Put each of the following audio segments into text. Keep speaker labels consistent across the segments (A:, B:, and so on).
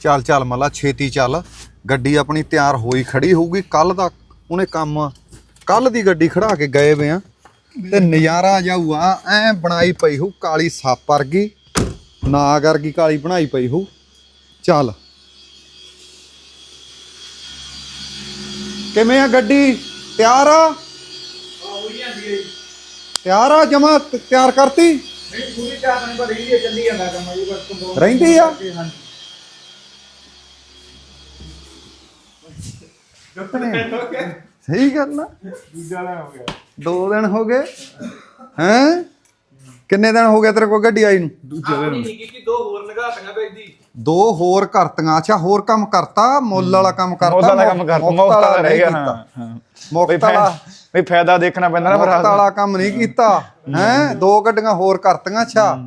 A: ਚੱਲ ਚੱਲ ਮੱਲਾ ਛੇਤੀ ਚੱਲ। ਗੱਡੀ ਆਪਣੀ ਤਿਆਰ ਹੋਈ ਖੜੀ ਹੋਊਗੀ ਕੱਲ ਦਾ ਉਹਨੇ ਕੰਮ ਕੱਲ ਦੀ ਗੱਡੀ ਖੜਾ ਕੇ ਗਏ ਵੇ ਆ। ਤੇ ਨਜ਼ਾਰਾ ਜਾਊਗਾ ਐ ਬਣਾਈ ਪਈ ਹੋਊ ਕਾਲੀ ਸੱਪ ਵਰਗੀ ਨਾਗ ਵਰਗੀ ਕਾਲੀ ਬਣਾਈ ਪਈ ਹੋਊ। ਚੱਲ। ਕਿਵੇਂ ਆ ਗੱਡੀ? ਤਿਆਰ ਆ? ਤਿਆਰ ਆ ਜਮਾ ਤਿਆਰ ਕਰਤੀ? ਰਹਿੰਦੀ ਆ? ਸਹੀ ਗੱਲ ਆ। ਦੋ ਦਿਨ ਹੋ ਗਏ। ਹੈ? ਕਿੰਨੇ ਦਿਨ ਹੋ ਗਏ ਤੇਰੇ ਕੋਲ ਗੱਡੀ ਆਈ ਨੂੰ?
B: ਆਪਣੀ ਨਿੱਕੀ ਕੀ ਦੋ ਹੋਰ ਨਗਾਤੀਆਂ ਵੇਚਦੀ
A: ਦੋ ਹੋਰ ਕਰਤੀਆਂ। ਅੱਛਾ ਹੋਰ ਕੰਮ ਕਰਤਾ? ਮੁੱਲ ਵਾਲਾ ਕੰਮ ਕਰਤਾ?
C: ਮੁੱਲ ਵਾਲਾ ਕੰਮ ਕਰਤਾ। ਮੁਫਤ ਵਾਲਾ ਰਹਿ ਗਿਆ ਹਾਂ
A: ਮੁਫਤ ਵਾਲਾ
C: ਫਾਇਦਾ ਵੀ ਫਾਇਦਾ ਦੇਖਣਾ ਪੈਂਦਾ ਨਾ ਫਿਰ
A: ਮੁਫਤ ਵਾਲਾ ਕੰਮ ਨਹੀਂ ਕੀਤਾ। ਹੈ। ਦੋ ਗੱਡੀਆਂ ਹੋਰ ਕਰਤੀਆਂ। ਅੱਛਾ।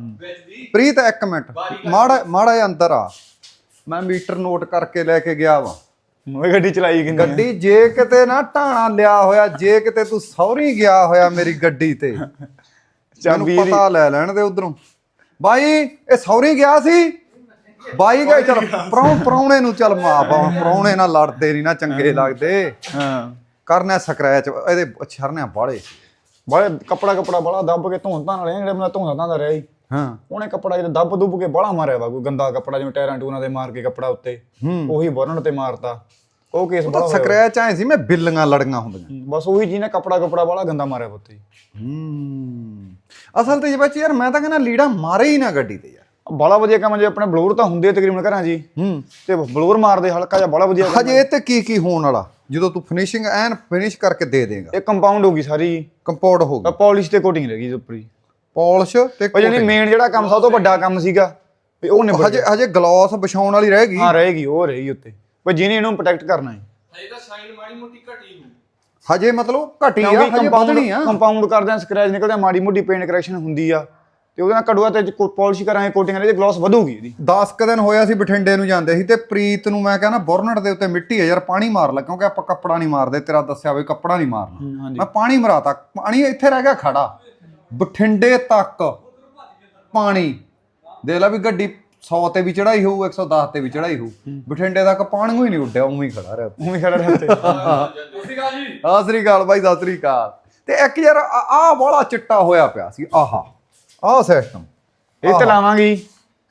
A: ਪ੍ਰੀਤ ਇੱਕ ਮਿੰਟ। ਮਾੜਾ ਮਾੜਾ ਜਿਹਾ ਅੰਦਰ ਆ। ਮੈਂ ਮੀਟਰ ਨੋਟ ਕਰਕੇ ਲੈ ਕੇ ਗਿਆ ਵਾ।
C: ਉਹ ਗੱਡੀ ਚਲਾਈ ਕਿੰਨੀ? ਆ?
A: ਗੱਡੀ ਜੇ ਕਿਤੇ ਨਾ ਢਾਣਾ ਲਿਆ ਹੋਇਆ ਜੇ ਕਿਤੇ ਤੂੰ ਸੌਰੀ ਗਿਆ ਹੋਇਆ ਮੇਰੀ ਗੱਡੀ ਤੇ।
C: ਚਾਬੀ ਇਹਦੀ
A: ਪਤਾ ਲੈ ਲੈਣ ਦੇ ਉਧਰੋਂ। ਬਾਈ ਇਹ ਸੌਰੀ ਗਿਆ ਸੀ? ਬਾਈ ਗਏ ਚਲ ਪ੍ਰਾਹੁਣੇ ਨੂੰ ਚਲ ਮਾਪ ਆ ਪ੍ਰਾਹੁਣੇ ਨਾਲ ਲੜਦੇ ਨਹੀਂ ਨਾ ਚੰਗੇ ਲੱਗਦੇ।
C: ਹਾਂ।
A: ਕਰਨਾ ਸਕ੍ਰੈਚ ਇਹਦੇ ਛਰਨਿਆ ਬਾਲੇ
C: ਬੜੇ ਕੱਪੜਾ ਕੱਪੜਾ ਬੜਾ ਦੱਬ ਕੇ ਧਾਣ ਵਾਲੇ ਜਿਹੜੇ ਬੰਦਾ ਧੋਂਦਾ ਧਾਂਦਾ ਰਿਹਾ ਸੀ।
A: ਹਾਂ।
C: ਉਹਨੇ ਕੱਪੜਾ ਜਿਹੜਾ ਦੱਬ ਦੁੱਬ ਕੇ ਬਾਹਲਾ ਮਾਰਿਆ ਵਾ ਕੋਈ ਗੰਦਾ ਕੱਪੜਾ ਜਿਵੇਂ ਟਾਇਰਾਂ ਟੂਰਾਂ ਤੇ ਮਾਰ ਕੇ ਕੱਪੜਾ ਉੱਤੇ ਉਹੀ ਬੋਰਨ ਤੇ ਮਾਰਤਾ। ਉਹ ਕੇਸ ਬੜਾ
A: ਸਕ੍ਰੈਚ ਆਏ ਸੀ ਮੈਂ ਬਿੱਲੀਆਂ ਲੜੀਆਂ ਹੁੰਦੀਆਂ।
C: ਬਸ ਉਹੀ ਜੀ ਨੇ ਕੱਪੜਾ ਕੱਪੜਾ ਬਾਹਲਾ ਗੰਦਾ ਮਾਰਿਆ ਉੱਤੇ
A: ਹੂੰ। ਅਸਲ ਤੇ ਜੇ ਬੱਚੇ ਯਾਰ ਮੈਂ ਤਾਂ ਕਹਿੰਦਾ ਲੀੜਾ ਮਾਰੇ ਹੀ ਨਾ ਗੱਡੀ ਤੇ ਯਾਰ।
C: ਬੜਾ ਵਧੀਆ ਕੰਮ ਜੇ ਆਪਣੇ ਬਲੂਰ ਤਾਂ ਹੁੰਦੇ ਤਕਰੀਬਨ ਘਰਾਂ ਜੀ।
A: ਹੂੰ।
C: ਤੇ ਬਲੂਰ ਮਾਰਦੇ ਹਲਕਾ ਜਿਹਾ ਬੜਾ ਵਧੀਆ
A: ਹਜੇ ਇਹ ਤੇ ਕੀ ਕੀ ਹੋਣ ਵਾਲਾ? ਜਦੋਂ ਤੂੰ ਫਿਨਿਸ਼ਿੰਗ ਐਨ ਫਿਨਿਸ਼ ਕਰਕੇ ਦੇ ਦੇਗਾ।
C: ਇਹ ਕੰਪਾਊਂਡ ਹੋ ਗਈ ਸਾਰੀ
A: ਕੰਪਾਊਂਡ ਹੋ ਗਿਆ
C: ਪਾਲਿਸ਼ ਤੇ ਕੋਟਿੰਗ ਰਹਿ ਗਈ ਉੱਪਰ ਹੀ
A: ਪਾਲਿਸ਼ ਤੇ
C: ਉਹ ਜਾਨੀ ਮੇਨ ਜਿਹੜਾ ਕੰਮ ਸਭ ਤੋਂ ਵੱਡਾ ਕੰਮ ਸੀਗਾ ਵੀ ਉਹ ਨਿਬੜ
A: ਹਜੇ ਹਜੇ ਗਲਾਸ ਵਿਛਾਉਣ ਵਾਲੀ ਰਹਿ ਗਈ।
C: ਹਾਂ ਰਹੇਗੀ ਉਹ ਰਹੇਗੀ ਉੱਤੇ। ਪਰ ਜਿਹਨੇ ਇਹਨੂੰ ਪ੍ਰੋਟੈਕਟ ਕਰਨਾ ਹੈ।
B: ਹਜੇ ਤਾਂ ਸਾਈਨ ਮਾੜੀ ਮੋਟੀ ਘਟੀ ਹੋਊ
A: ਹਜੇ ਮਤਲਬ ਘਟੀ ਆ ਹਜੇ ਵਧਣੀ ਆ।
C: ਕੰਪਾਊਂਡ ਕਰਦੇ ਆ ਸਕ੍ਰੈਚ ਨਿਕਲਦੇ ਆ ਮਾੜੀ ਮੋਟੀ ਪੇਂਟ ਕਰੈਕਸ਼ਨ ਹੁੰਦੀ ਆ। ਤੇ ਉਹਦੇ ਨਾਲ ਕੜੂਆ ਤੇ ਪਾਲਿਸ਼ ਕਰਾਂਗੇ ਕੋਟਿੰਗ ਕਰਾਂਗੇ ਗਲੋਸ ਵਧੂਗੀ ਇਹਦੀ।
A: 10 ਕ ਦਿਨ ਹੋਇਆ ਸੀ ਬਠਿੰਡੇ ਨੂੰ ਜਾਂਦੇ ਸੀ ਤੇ ਪ੍ਰੀਤ ਨੂੰ ਮੈਂ ਕਹਿੰਦਾ ਬੋਰਨਟ ਦੇ ਉੱਤੇ ਮਿੱਟੀ ਹੈ ਯਾਰ ਪਾਣੀ ਮਾਰ ਲੈ ਕਿਉਂਕਿ ਆਪਾਂ ਕੱਪੜਾ ਨਹੀਂ ਮਾਰਦੇ ਤੇਰਾ ਦੱਸਿਆ ਵੀ ਕੱਪੜਾ ਨਹੀਂ ਮਾਰਨਾ। ਮੈਂ ਪਾਣੀ ਮਰਾਤਾ ਪਾਣੀ ਇੱਥੇ ਰਹਿ ਗਿਆ ਖੜਾ। ਬਠਿੰਡੇ ਤੱਕ ਪਾਣੀ। ਦੇਖ ਲੈ ਵੀ ਗੱਡੀ 100 ਤੇ ਵੀ ਚੜਾਈ ਹੋਊ 110 ਤੇ ਵੀ ਚੜਾਈ ਹੋਊ। ਬਠਿੰਡੇ ਤੱਕ ਪਾਣੀ ਹੀ ਨਹੀਂ ਉੱਡਿਆ ਉਵੇਂ ਹੀ ਖੜਾ ਰਿਹਾ।
C: ਉਵੇਂ ਖੜਾ ਰਿਹਾ
B: ਜੀ।
A: ਸਤਿ ਸ੍ਰੀ ਅਕਾਲ ਬਾਈ ਸਤਿ ਸ੍ਰੀ ਅਕਾਲ। ਤੇ ਇੱਕ ਯਾਰ ਆਹ ਬੜਾ ਚਿੱਟਾ ਹੋਇਆ ਪਿਆ ਸੀ ਆਹਾ ਆਹ ਸਿਸਟਮ
C: ਇਹ ਤੇ ਲਾਵਾਂਗੀ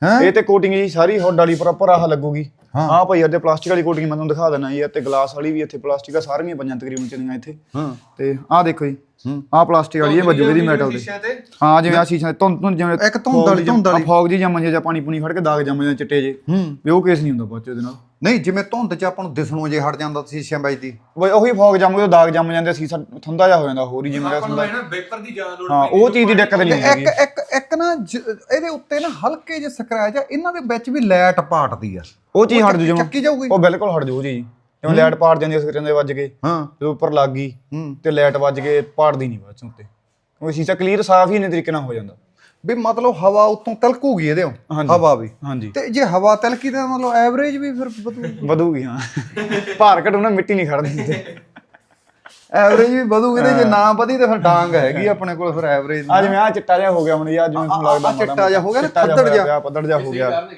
A: ਹੈਂ?
C: ਇਹ ਤੇ ਕੋਟਿੰਗ ਜੀ ਸਾਰੀ ਹੁੱਡ ਵਾਲੀ ਪ੍ਰੋਪਰ ਆਹ ਲੱਗੂਗੀ।
A: ਹਾਂ।
C: ਭਾਈ ਅੱਧੇ ਪਲਾਸਟਿਕ ਵਾਲੀ ਕੋਟਿੰਗ ਮੈਂ ਤੁਹਾਨੂੰ ਦਿਖਾ ਦੇਣਾ ਜੀ ਤੇ ਗਲਾਸ ਵਾਲੀ ਵੀ ਇੱਥੇ ਪਲਾਸਟਿਕ ਆ ਸਾਰੀਆਂ ਪੰਜਾਂ ਤਕਰੀਬਨ ਚਲੀਆਂ ਇੱਥੇ।
A: ਹਾਂ।
C: ਤੇ ਆਹ ਦੇਖੋ ਜੀ।
A: ਹੂੰ।
C: ਆਹ ਪਲਾਸਟਿਕ ਵਾਲੀ ਇਹ ਵੱਜੂਗੀ ਦੀ ਮੈਟਲ ਦੇ। ਹਾਂ ਜਿਵੇਂ ਆ ਸ਼ੀਸ਼ਾ ਧੁੰਦ ਧੁੰਦ ਜਿਵੇਂ
A: ਇੱਕ ਧੁੰਦ ਵਾਲੀ- ਧੁੰਦ ਵਾਲੀ।
C: ਫੌਗ ਜੀ ਜੰਮ ਜਾਂ ਪਾਣੀ ਪੂਣੀ ਖੜ ਕੇ ਦਾਗ ਜੰਮ ਜਾਂ ਚਿੱਟੇ ਜੇ
A: ਹੂੰ।
C: ਵੀ ਉਹ ਕੇਸ ਨਹੀਂ ਹੁੰਦਾ ਬਾਅਦ ਚ ਉਹਦੇ ਨਾਲ।
A: ਨਹੀਂ ਜਿਵੇਂ ਧੁੰਦ 'ਚ ਆਪਾਂ ਨੂੰ ਦਿਸਣੋਂ ਜੇ ਹਟ ਜਾਂਦਾ ਸ਼ੀਸ਼ਿਆਂ ਵੱਜਦੀ
C: ਬਈ ਉਹੀ ਫੌਗ ਜੰਮ ਕੇ ਦਾਗ ਜੰਮ ਜਾਂਦੇ ਸੀਸਾ ਥੰਦਾ ਜਾ ਹੋ ਜਾਂਦਾ ਹੋਰ ਹੀ ਜਿਵੇਂ
B: ਨੂੰ
C: ਹੁੰਦਾ
B: ਨਾ ਵੇਪਰ ਦੀ ਜਾਨ ਲੋੜ
C: ਹਾਂ ਉਹ ਚੀਜ਼ ਦੀ ਦਿੱਕਤ ਨਹੀਂ ਹੈਗੀ।
A: ਇੱਕ ਇੱਕ ਇੱਕ ਨਾ ਇਹਦੇ ਉੱਤੇ ਨਾ ਹਲਕੇ ਜਿਹੇ ਸਕ੍ਰੈਚ ਆ ਇਹਨਾਂ ਦੇ ਵਿੱਚ ਵੀ ਲਾਈਟ ਪਾਟਦੀ ਆ।
C: ਉਹ ਚੀਜ਼ ਹਟ ਜੂ
A: ਚੱਕੀ ਜਾਊਗੀ।
C: ਉਹ ਬਿਲਕੁਲ ਹਟ ਜੂ ਜੀ ਜਿਵੇਂ ਲਾਈਟ ਪਾੜ ਜਾਂਦੀ ਸਕਰੀਨ ਦੇ ਵੱਜ ਕੇ
A: ਹਾਂ।
C: ਜਦੋਂ ਉੱਪਰ ਲੱਗ ਗਈ
A: ਹੂੰ।
C: ਤੇ ਲਾਈਟ ਵੱਜ ਕੇ ਪਾੜਦੀ ਨਹੀਂ ਬਾਅਦ ਚੋਂ ਉੱਤੇ। ਉਹ ਸ਼ੀਸ਼ਾ ਕਲੀਅਰ ਸਾਫ਼ ਹੀ ਇੰਨੇ ਤਰੀਕੇ ਨਾਲ ਹੋ ਜਾਂਦਾ।
A: ਵੀ ਮਤਲਬ ਹਵਾ ਉੱਤੋਂ ਤਿਲਕੂਗੀ ਇਹਦੇ। ਹਵਾ ਵੀ।
C: ਹਾਂਜੀ।
A: ਤੇ ਜੇ ਹਵਾ ਤਿਲਕੀ ਤਾਂ ਮਤਲਬ ਐਵਰੇਜ ਵੀ ਫਿਰ ਵਧੂ
C: ਵਧੂਗੀ ਹਾਂ। ਭਾਰ ਘਟੂ ਨਾ ਮਿੱਟੀ ਨਹੀਂ ਖੜਦੀ ਉੱਤੇ
A: ਐਵਰੇਜ ਵੀ ਵਧੂਗੀ ਤੇ ਜੇ ਨਾ ਵਧੀ ਤੇ ਫਿਰ ਡਾਂਗ ਹੈਗੀ ਆਪਣੇ ਕੋਲ ਫਿਰ ਐਵਰੇਜ
C: ਅੱਜ ਮੈਂ ਆ ਚਿੱਟਾ ਜਿਹਾ ਹੋ ਗਿਆ ਹੁਣ ਯਾਰ ਜਿਵੇਂ ਤੁਹਾਨੂੰ ਲੱਗਦਾ
A: ਚਿੱਟਾ ਜਿਹਾ ਹੋ ਗਿਆ ਨਾ, ਪੱਧਰ ਜਿਹਾ।
C: ਪੱਧਰ ਜਿਹਾ ਹੋ ਗਿਆ।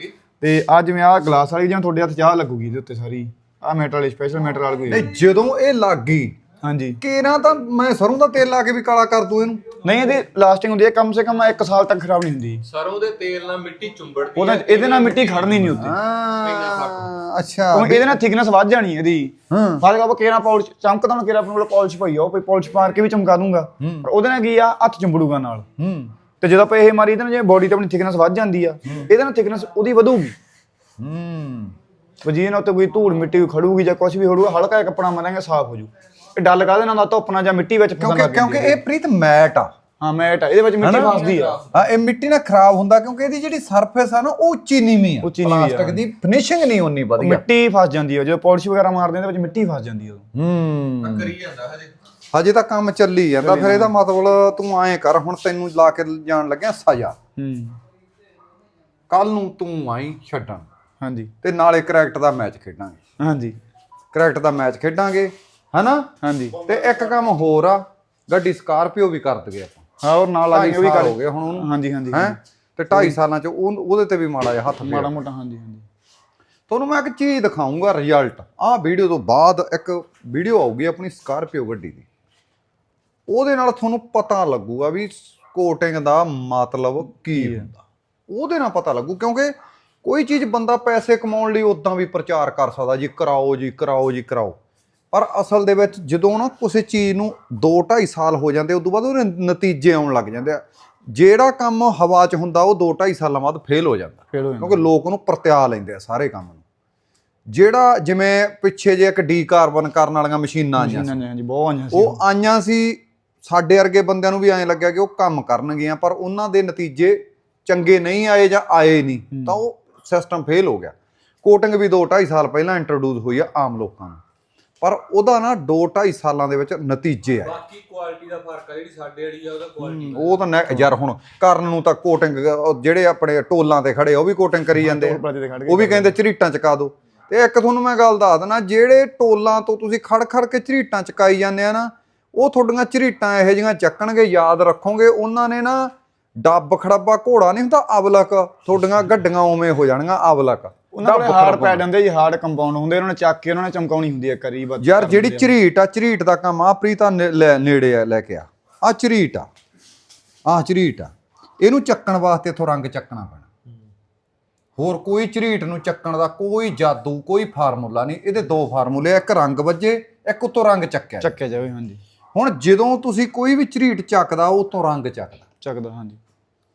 C: ਤੇ ਅੱਜ ਮੈਂ ਆ ਗਲਾਸ ਵਾਲੀ ਜਿਵੇਂ ਤੁਹਾਡੇ ਹੱਥ ਚਾਹ ਲੱਗੂਗੀ ਇਹਦੇ ਉੱਤੇ ਸਾਰੀ। ਆ ਮੈਟਲ ਵਾਲੀ ਸਪੈਸ਼ਲ ਮੈਟਲ ਵਾਲੀ ਕੋਈ
A: ਨਹੀਂ ਜਦੋਂ ਇਹ ਲੱਗ ਗਈ
C: ਹਾਂਜੀ।
A: ਕੇਰਾਂ ਤਾਂ ਮੈਂ ਸਰੋਂ ਦਾ ਤੇਲ ਲਾ ਕੇ ਵੀ ਕਾਲਾ ਕਰ ਦੂੰ ਇਹਨੂੰ?
C: ਨਹੀਂ ਇਹਦੀ ਲਾਸਟਿੰਗ ਹੁੰਦੀ ਹੈ ਕਮ ਸੇ ਕਮ 1 ਸਾਲ ਤੱਕ ਖਰਾਬ ਨਹੀਂ ਹੁੰਦੀ।
B: ਸਰੋਂ ਦੇ ਤੇਲ ਨਾਲ ਮਿੱਟੀ ਚੁੰਬੜਦੀ
C: ਉਹਦਾ ਇਹਦੇ ਨਾਲ ਮਿੱਟੀ ਖੜਨੀ ਨਹੀਂ ਉੱਤੇ
A: ਹਾਂ ਅੱਛਾ।
C: ਕਿਉਂਕਿ ਇਹਦੇ ਨਾਲ ਥਿਕਨੈਸ ਵੱਧ ਜਾਣੀ ਹੈ ਇਹਦੀ।
A: ਹਾਂ।
C: ਫਾਜ਼ਿਲ ਆਪਾਂ ਕੇਰਾ ਪਾਲਿਸ਼ ਚਮਕਦਾ ਨਾ ਕੇਰਾ ਆਪਣੇ ਕੋਲ ਪਾਲਿਸ਼ ਪਈ ਆ ਉਹ ਕੋਈ ਪਾਲਿਸ਼ ਮਾਰ ਕੇ ਵੀ ਚਮਕਾ ਦੂੰਗਾ। ਪਰ ਉਹਦੇ ਨਾਲ ਕੀ ਆ ਹੱਥ ਚੰਬੜੂਗਾ ਨਾਲ।
A: ਹੂੰ।
C: ਤੇ ਜਦੋਂ ਆਪਾਂ ਇਹ ਮਾਰੀ ਇਹਦੇ ਨਾਲ ਜਿਵੇਂ ਬੋਡੀ ਤੇ ਆਪਣੀ ਥਿਕਨੈਸ ਵੱਧ ਜਾਂਦੀ ਆ ਇਹਦੇ ਨਾਲ ਥਿਕਨੈਸ ਉਹਦੀ ਵਧੂਗੀ।
A: ਹੂੰ।
C: ਵਜੀਨ ਉੱਤੇ ਕੋਈ ਧੂੜ ਮਿੱਟੀ ਕੋਈ ਖੜੂਗੀ ਜਾਂ ਕੁਝ ਵੀ ਖੜੂਗਾ ਹਲਕਾ ਜਿਹਾ ਕੱਪੜਾ ਮਾਰਾਂਗੇ ਸਾਫ਼ ਹੋ ਜੂ। ਇਹ ਡੱਲ ਕਾਹਦੇ ਨਾਲ ਦਾ ਧੁੱਪ ਨਾਲ ਜਾਂ ਮਿੱਟੀ ਵਿੱਚ ਫਸਣ
A: ਕਿਉਂਕਿ
C: ਲੱਗ
A: ਕਿਉਂਕਿ ਇਹ ਪ੍ਰੀਤ ਮੈਟ ਆ।
C: ਹਾਂ ਮੈਟ ਆ। ਇਹਦੇ ਵਿੱਚ ਮਿੱਟੀ ਫਸਦੀ ਆ।
A: ਆ ਇਹ ਮਿੱਟੀ ਨਾਲ ਖਰਾਬ ਹੁੰਦਾ ਕਿਉਂਕਿ ਇਹਦੀ ਜਿਹੜੀ ਸਰਫੇਸ ਆ ਨਾ ਉਹ ਉੱਚੀ ਨੀਵੀਂ ਆ।
C: ਉੱਚੀ ਨੀਵੀਂ ਆ।
A: ਪਲਾਸਟਿਕ ਦੀ ਫਿਨਿਸ਼ਿੰਗ ਨਹੀਂ ਉਨੀ ਵਧੀਆ।
C: ਮਿੱਟੀ ਫਸ ਜਾਂਦੀ ਆ। ਜਦੋਂ ਪਾਲਿਸ਼ ਵਗੈਰਾ ਮਾਰਦੇ ਆ ਇਹਦੇ ਵਿੱਚ ਮਿੱਟੀ ਫਸ ਜਾਂਦੀ ਆ ਉਦੋਂ
A: ਹੂੰ।
B: ਕਰੀ ਜਾਂਦਾ ਹਜੇ।
A: ਹਜੇ ਤਾਂ ਕੰਮ ਚੱਲੀ ਜਾਂਦਾ। ਫਿਰ ਇਹਦਾ ਮਤਲਬ ਤੂੰ ਐਂ ਕਰ ਹੁਣ ਤੈਨੂੰ ਲਾ ਕੇ ਜਾਣ ਲੱਗਿਆ ਸਜ਼ਾ।
C: ਹੂੰ।
A: ਕੱਲ ਨੂੰ ਤੂੰ ਆਈ ਛੱਡਣ।
C: ਹਾਂਜੀ।
A: ਤੇ ਨਾਲੇ ਕ੍ਰਿਕਟ ਦਾ ਮੈਚ ਖੇਡਾਂਗੇ।
C: ਹਾਂਜੀ।
A: ਕ੍ਰਿਕਟ ਦਾ ਮੈਚ ਖੇਡਾਂਗੇ ਹਨਾ?
C: ਹਾਂਜੀ।
A: ਤੇ ਇੱਕ ਕੰਮ ਹੋਰ ਆ ਗੱਡੀ ਸਕਾਰਪੀਓ ਵੀ ਕਰ ਦਗੇ ਆਪਾਂ।
C: ਹਾਂ ਔਰ ਨਾਲ ਆ ਵੀ ਕਰ
A: ਹੋ ਗਏ ਹੁਣ ਉਹਨੂੰ।
C: ਹਾਂਜੀ ਹਾਂਜੀ
A: ਹੈ? ਤੇ 2.5 ਸਾਲਾਂ ਚ ਉਹ ਉਹਦੇ ਤੇ ਵੀ ਮਾੜਾ ਜਿਹਾ ਹੱਥ
C: ਮਾੜਾ ਮੋਟਾ ਹਾਂਜੀ ਹਾਂਜੀ।
A: ਤੁਹਾਨੂੰ ਮੈਂ ਇੱਕ ਚੀਜ਼ ਦਿਖਾਉਂਗਾ ਰਿਜ਼ਲਟ ਆਹ ਵੀਡੀਓ ਤੋਂ ਬਾਅਦ ਇੱਕ ਵੀਡੀਓ ਆਊਗੀ ਆਪਣੀ ਸਕਾਰਪੀਓ ਗੱਡੀ ਦੀ। ਉਹਦੇ ਨਾਲ ਤੁਹਾਨੂੰ ਪਤਾ ਲੱਗੂਗਾ ਵੀ ਕੋਟਿੰਗ ਦਾ ਮਤਲਬ ਕੀ ਹੁੰਦਾ। ਉਹਦੇ ਨਾਲ ਪਤਾ ਲੱਗੂ ਕਿਉਂਕਿ ਕੋਈ ਚੀਜ਼ ਬੰਦਾ ਪੈਸੇ ਕਮਾਉਣ ਲਈ ਉਦਾਂ ਵੀ ਪ੍ਰਚਾਰ ਕਰ ਸਕਦਾ ਜੀ ਕਰਾਓ ਜੀ ਕਰਾਓ ਜੀ ਕਰਾਓ। ਪਰ ਅਸਲ ਦੇ ਵਿੱਚ ਜਦੋਂ ਨਾ ਕਿਸੇ ਚੀਜ਼ ਨੂੰ 2.5 ਸਾਲ ਹੋ ਜਾਂਦੇ ਉਦੋਂ ਬਾਅਦ ਉਹਦੇ ਨਤੀਜੇ ਆਉਣ ਲੱਗ ਜਾਂਦੇ ਆ। ਜਿਹੜਾ ਕੰਮ ਹਵਾ 'ਚ ਹੁੰਦਾ ਉਹ 2.5 ਸਾਲਾਂ ਬਾਅਦ ਫੇਲ ਹੋ ਜਾਂਦਾ। ਕਿਉਂਕਿ ਲੋਕ ਉਹਨੂੰ ਪ੍ਰਤਿਆ ਲੈਂਦੇ ਆ ਸਾਰੇ ਕੰਮ ਨੂੰ। ਜਿਹੜਾ ਜਿਵੇਂ ਪਿੱਛੇ ਜੇ ਇੱਕ ਡੀ ਕਾਰਬਨ ਕਰਨ ਵਾਲੀਆਂ ਮਸ਼ੀਨਾਂ ਆਈਆਂ ਸੀ,
C: ਬਹੁਤ ਆਈਆਂ ਸੀ।
A: ਉਹ ਆਈਆਂ ਸੀ ਸਾਡੇ ਵਰਗੇ ਬੰਦਿਆਂ ਨੂੰ ਵੀ ਐਂ ਲੱਗਿਆ ਕਿ ਉਹ ਕੰਮ ਕਰਨਗੀਆਂ ਪਰ ਉਹਨਾਂ ਦੇ ਨਤੀਜੇ ਚੰਗੇ ਨਹੀਂ ਆਏ ਜਾਂ ਆਏ ਨਹੀਂ ਤਾਂ ਉਹ ਸਿਸਟਮ ਫੇਲ ਹੋ ਗਿਆ। ਕੋਟਿੰਗ ਵੀ 2.5 ਸਾਲ ਪਹਿਲਾਂ ਇੰਟਰੋਡਿਊਸ ਹੋਈ ਆ ਆਮ ਲੋਕਾਂ ਨੂੰ। ਪਰ ਉਹਦਾ ਨਾ 2.5 ਸਾਲਾਂ ਦੇ ਵਿੱਚ ਨਤੀਜੇ ਆਏ।
B: ਬਾਕੀ ਕੁਆਲਿਟੀ ਦਾ ਫ਼ਰਕ ਆ ਜਿਹੜੀ ਸਾਡੇ ਵਾਲੀ ਆ ਉਹਦਾ ਕੁਆਲਿਟੀ
A: ਉਹ ਤਾਂ ਨੈ- ਯਾਰ ਹੁਣ ਕਰਨ ਨੂੰ ਤਾਂ ਕੋਟਿੰਗ ਜਿਹੜੇ ਆਪਣੇ ਟੋਲਾਂ ਤੇ ਖੜੇ ਆ, ਉਹ ਵੀ ਕੋਟਿੰਗ ਕਰੀ ਜਾਂਦੇ ਆ।
C: ਪ੍ਰਤੀ ਤੇ ਖੜ
A: ਉਹ ਵੀ ਕਹਿੰਦੇ ਝਰੀਟਾਂ ਚਕਾ ਦਿਓ ਤੇ ਇੱਕ ਤੁਹਾਨੂੰ ਮੈਂ ਗੱਲ ਦੱਸ ਦਿੰਦਾ ਜਿਹੜੇ ਟੋਲਾਂ ਤੋਂ ਤੁਸੀਂ ਖੜ ਖੜ ਕੇ ਝਰੀਟਾਂ ਚਕਾਈ ਜਾਂਦੇ ਆ ਨਾ ਉਹ ਤੁਹਾਡੀਆਂ ਝਰੀਟਾਂ ਇਹੋ ਜਿਹੀਆਂ ਚੱਕਣਗੇ ਯਾਦ ਰੱਖੋਗੇ ਉਹਨਾਂ ਨੇ ਨਾ ਡੱਬ ਖੜੱਬਾ ਘੋੜਾ ਨਹੀਂ ਹੁੰਦਾ ਅਬਲਕ ਤੁਹਾਡੀਆਂ ਗੱਡੀਆਂ ਉਵੇਂ ਹੋ ਜਾਣਗੀਆਂ ਅਬਲਕ
C: ਉਹਨਾਂ ਕੋਲੇ ਹਾਰਡ। ਪੈਡ ਹੁੰਦੇ ਜੀ ਹਾਰਡ ਕੰਪਾਊਂਡ ਹੁੰਦੇ ਉਹਨਾਂ ਨੇ ਚੱਕ ਕੇ ਉਹਨਾਂ ਨੇ ਚਮਕਾਉਣੀ ਹੁੰਦੀ ਹੈ ਕਰੀ ਬਸ।
A: ਯਾਰ ਜਿਹੜੀ ਝਰੀਟ ਆ ਝਰੀਟ ਦਾ ਕੰਮ ਆ ਪ੍ਰੀਤਾ ਨੇੜੇ ਆ ਲੈ ਕੇ ਆ। ਆ ਝਰੀਟ ਆ। ਆ ਝਰੀਟ ਆ। ਇਹਨੂੰ ਚੱਕਣ ਵਾਸਤੇ ਇਥੋਂ ਰੰਗ ਚੱਕਣਾ ਪੈਣਾ। ਹੋਰ ਕੋਈ ਝਰੀਟ ਨੂੰ ਚੱਕਣ ਦਾ ਕੋਈ ਜਾਦੂ ਕੋਈ ਫਾਰਮੂਲਾ ਨਹੀਂ। ਇਹਦੇ ਦੋ ਫਾਰਮੂਲੇ ਆ ਇੱਕ ਰੰਗ ਵੱਜੇ ਇੱਕ ਉਤੋਂ ਰੰਗ ਚੱਕਿਆ।
C: ਚੱਕਿਆ ਜਾਵੇ ਹਾਂਜੀ।
A: ਹੁਣ ਜਦੋਂ ਤੁਸੀਂ ਕੋਈ ਵੀ ਝਰੀਟ ਚੱਕਦਾ ਉਹ ਉਤੋਂ ਰੰਗ ਚੱਕਦਾ।
C: ਚੱਕਦਾ ਹਾਂਜੀ।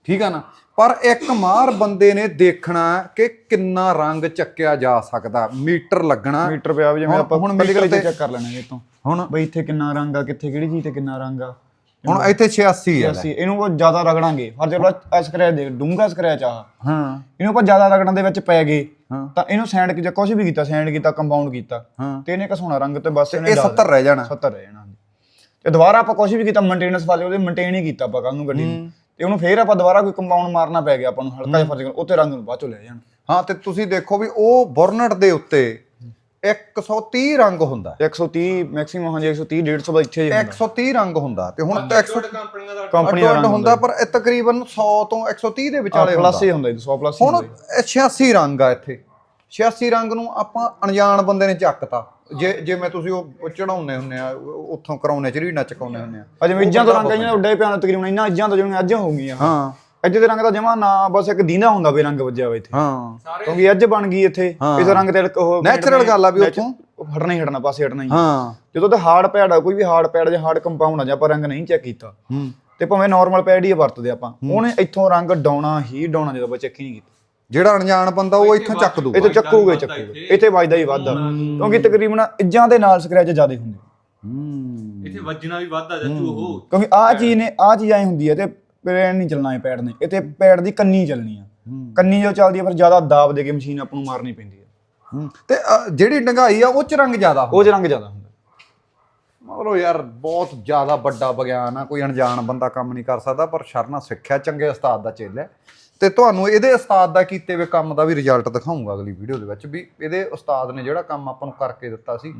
A: ਠੀਕ ਆ ਨਾ? ਪਰ ਇੱਕ ਮਾਰ ਬੰਦੇ ਨੇ ਦੇਖਣਾ ਕਿ ਕਿੰਨਾ ਰੰਗ ਚੱਕਿਆ ਜਾ ਸਕਦਾ ਮੀਟਰ ਲੱਗਣਾ।
C: ਮੀਟਰ ਪਿਆ ਜਿਵੇਂ ਆਪਾਂ
A: ਹੁਣ ਮੀਟਰ ਤੇ-
C: ਚੈੱਕ ਕਰ ਲੈਣਾ ਇਹ ਤੋਂ
A: ਹੁਣ
C: ਬਈ ਇੱਥੇ ਕਿੰਨਾ ਰੰਗ ਆ ਕਿੱਥੇ ਕਿਹੜੀ ਚੀਜ਼ ਤੇ ਕਿੰਨਾ ਰੰਗ ਆ?
A: ਹੁਣ ਇੱਥੇ 86 ਹੈ ਲੈ।
C: ਅਸੀਂ ਇਹਨੂੰ ਉਹ ਜ਼ਿਆਦਾ ਰਗੜਾਂਗੇ। ਹਰ ਜਗ੍ਹਾ ਸਕ੍ਰੈਚ ਦੇ ਡੂੰਗਾ ਸਕ੍ਰੈਚ ਆ
A: ਹਾਂ।
C: ਇਹਨੂੰ ਆਪਾਂ ਜ਼ਿਆਦਾ ਰਗੜਨ ਦੇ ਵਿੱਚ ਪੈ ਗਏ। ਤਾਂ ਇਹਨੂੰ ਸੈਂਡ ਕੀਤਾ ਕੁਝ ਵੀ ਕੀਤਾ ਸੈਂਡ ਕੀਤਾ ਕੰਪਾਊਂਡ ਕੀਤਾ। ਤੇ ਇਹਨੇ ਘਸਾਉਣਾ ਰੰਗ ਤੇ ਬਸ ਇਹਨੇ
A: ਇਹ
C: ਡਾਲ
A: 70 ਰਹਿ ਜਾਣਾ।
C: 70 ਰਹਿ ਜਾਣਾ ਤੇ ਦੁਬਾਰਾ ਆਪਾਂ ਕੁਝ ਵੀ ਕੀਤਾ ਮੇਨਟੇਨੈਂਸ ਵਾਲੇ ਉਹਦੇ ਮੇਨਟੇਨ ਹੀ ਕੀਤਾ ਆਪਾਂ ਕੱਲ ਨੂੰ ਗੱਡੀ ਨੂੰ। ਤੇ ਉਹਨੂੰ ਫੇਰ ਆਪਾਂ ਦੁਬਾਰਾ ਕੋਈ ਕੰਪਾਊਂਡ ਮਾਰਨਾ ਪੈ ਗਿਆ ਆਪਾਂ ਨੂੰ ਹਲਕਾ ਜਿਹਾ ਫ਼ਰਕ ਉੱਤੇ ਰੰਗ ਨੂੰ ਬਾਅਦ ਚੋਂ ਲੈ ਜਾਣਾ।
A: ਹਾਂ ਤੇ ਤੁਸੀਂ ਦੇਖੋ ਵੀ ਉਹ ਬਰਨਟ ਦੇ ਉੱਤੇ 130 ਰੰਗ ਹੁੰਦਾ।
C: 130 ਮੈਕਸਿਮਮ ਹਾਂਜੀ 130 150 ਦਾ ਇੱਥੇ ਹੀ ਹੁੰਦਾ।
A: 130 ਰੰਗ ਹੁੰਦਾ ਤੇ ਹੁਣ ਤਾਂ 100
B: ਕੰਪਨੀਆਂ ਦਾ
C: ਕੰਪਨੀ
A: ਹੁੰਦਾ ਪਰ ਇਹ ਤਕਰੀਬਨ 100 ਤੋਂ 130 ਦੇ ਵਿਚਾਲੇ ਹੁੰਦਾ
C: ਪਲੱਸ ਹੀ ਹੁੰਦਾ। ਜੀ 100 ਪਲੱਸ
A: ਹੁਣ
C: ਹੁੰਦਾ
A: ਇਹ 86 ਰੰਗ ਆ ਇੱਥੇ। 86 ਰੰਗ ਨੂੰ ਆਪਾਂ ਅਣਜਾਣ ਬੰਦੇ ਨੇ ਚੱਕਤਾ। ਜੇ ਜਿਵੇਂ ਤੁਸੀਂ ਉਹ ਚੜਾਉਨੇ ਹੁੰਨੇ ਆ ਉੱਥੋਂ ਕਰਾਉਨੇ ਚਰੀਣਾ ਚਕਾਉਨੇ ਹੁੰਨੇ ਆ।
C: ਅਜੇ ਇੱਜਾਂ ਤੋਂ ਰੰਗ ਆਈਆਂ ਉੱਡੇ ਪਿਆਨ ਤਕਰੀਬਨ ਇੰਨਾ ਇੱਜਾਂ ਤੋਂ ਜਿਵੇਂ ਅੱਜ ਹੋ ਗਈਆਂ
A: ਹਾਂ।
C: ਅੱਜ ਦੇ ਰੰਗ ਦਾ ਜਮਾ ਨਾ ਬਸ ਇੱਕ ਦੀਂਦਾ ਹੁੰਦਾ ਵੀ ਰੰਗ ਵੱਜਿਆ ਹੋਇਆ ਇੱਥੇ।
A: ਹਾਂ।
C: ਕਿਉਂਕਿ ਅੱਜ ਬਣ ਗਈ ਇੱਥੇ ਇਸ ਰੰਗ ਤੇ ਉਹ
A: Natural ਗੱਲ ਆ ਵੀ ਉੱਥੋਂ।
C: ਹਟਣਾ ਹੀ ਹਟਣਾ ਪਾਸੇ ਹਟਣਾ ਹੀ।
A: ਹਾਂ।
C: ਜਦੋਂ ਤੇ ਹਾਰਡ ਪੈਡ ਆ ਕੋਈ ਵੀ ਹਾਰਡ ਪੈਡ ਜਾਂ ਹਾਰਡ ਕੰਪਾਊਂਡ ਆ ਜਾਂ ਆਪਾਂ ਰੰਗ ਨਹੀਂ ਚੈੱਕ ਕੀਤਾ
A: ਹੂੰ।
C: ਤੇ ਭਾਵੇਂ ਨਾਰਮਲ ਪੈਡ ਹੀ ਵਰਤਦੇ ਆਪਾਂ ਉਹਨੇ ਇੱਥੋਂ ਰੰਗ ਡਾਉਣਾ ਹੀ ਡਾਉਣਾ ਜਦੋਂ ਆਪਾਂ ਚੈੱਕ ਹੀ ਨਹੀਂ ਕੀਤਾ।
A: ਜਿਹੜਾ ਅਣਜਾਣ ਬੰਦਾ ਉਹ ਇੱਥੋਂ ਚੱਕ ਦੂ
C: ਇਹ ਤਾਂ ਚੱਕੂਗੇ ਚੱਕੂਗੇ। ਇੱਥੇ। ਵੱਜਦਾ ਹੀ ਵੱਧਦਾ। ਕਿਉਂਕਿ ਤਕਰੀਬਨ ਇੱਜਾਂ ਦੇ ਨਾਲ ਸਕ੍ਰੈਚ ਜ਼ਿਆਦਾ ਹੁੰਦੇ
A: ਹੂੰ।
B: ਇੱਥੇ ਵੱਜਣਾ ਵੀ ਵੱਧਦਾ ਜੱਜੂ ਉਹ।
C: ਕਿਉਂਕਿ ਆਹ ਚੀਜ਼ ਨੇ ਆਹ ਚੀਜ਼ ਐ ਹੁੰਦੀ ਹੈ ਤੇ ਨਹੀਂ ਚੱਲਣਾ ਨੇ। ਦੀ ਕੰਨੀ ਚੱਲਣੀ ਆ। ਕੰਨੀ ਜੋ ਚੱਲਦੀ ਆ ਫਿਰ ਜ਼ਿਆਦਾ ਦਾਬ ਦੇ ਕੇ ਮਸ਼ੀਨ ਆਪਾਂ ਨੂੰ ਮਾਰਨੀ ਪੈਂਦੀ ਆ
A: ਹੂੰ। ਤੇ ਜਿਹੜੀ ਡੰਗਾਈ ਆ ਉਹ ਚ ਰੰਗ ਜ਼ਿਆਦਾ ਹੁੰਦਾ।
C: ਉਹ 'ਚ ਰੰਗ ਜ਼ਿਆਦਾ ਹੁੰਦਾ।
A: ਮਤਲਬ ਯਾਰ ਬਹੁਤ ਜ਼ਿਆਦਾ ਵੱਡਾ ਵਿਗਿਆਨ ਆ। ਕੋਈ ਅਣਜਾਣ ਬੰਦਾ ਕੰਮ ਨਹੀਂ ਕਰ ਸਕਦਾ ਪਰ ਸ਼ਰਨਾ ਸਿੱਖਿਆ ਚੰਗੇ ਉਸਤਾਦ ਦਾ ਚੇਲਾ ਹੈ। ਤੇ ਤੁਹਾਨੂੰ ਇਹਦੇ ਉਸਤਾਦ ਦਾ ਕੀਤੇ ਹੋਏ ਕੰਮ ਦਾ ਵੀ ਰਿਜ਼ਲਟ ਦਿਖਾਉਂਗਾ ਅਗਲੀ ਵੀਡੀਓ ਦੇ ਵਿੱਚ ਵੀ ਇਹਦੇ ਉਸਤਾਦ ਨੇ ਜਿਹੜਾ ਕੰਮ ਆਪਾਂ ਨੂੰ ਕਰਕੇ ਦਿੱਤਾ ਸੀ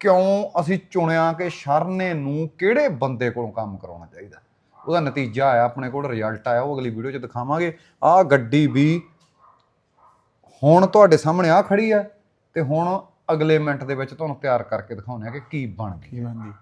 A: ਕਿਉਂ ਅਸੀਂ ਚੁਣਿਆ ਕਿ ਸ਼ਰਨੇ ਨੂੰ ਕਿਹੜੇ ਬੰਦੇ ਕੋਲੋਂ ਕੰਮ ਕਰਾਉਣਾ ਚਾਹੀਦਾ। ਉਹਦਾ ਨਤੀਜਾ ਆਇਆ ਆਪਣੇ ਕੋਲ ਰਿਜ਼ਲਟ ਆਇਆ ਉਹ ਅਗਲੀ ਵੀਡੀਓ 'ਚ ਦਿਖਾਵਾਂਗੇ। ਆਹ ਗੱਡੀ ਵੀ ਹੁਣ ਤੁਹਾਡੇ ਸਾਹਮਣੇ ਆ ਖੜੀ ਹੈ ਤੇ ਹੁਣ ਅਗਲੇ ਮਿੰਟ ਦੇ ਵਿੱਚ ਤੁਹਾਨੂੰ ਤਿਆਰ ਕਰਕੇ ਦਿਖਾਉਂਦੇ ਆ ਕਿ ਕੀ ਬਣ ਗਈ।
C: ਕੀ ਬਣਦੀ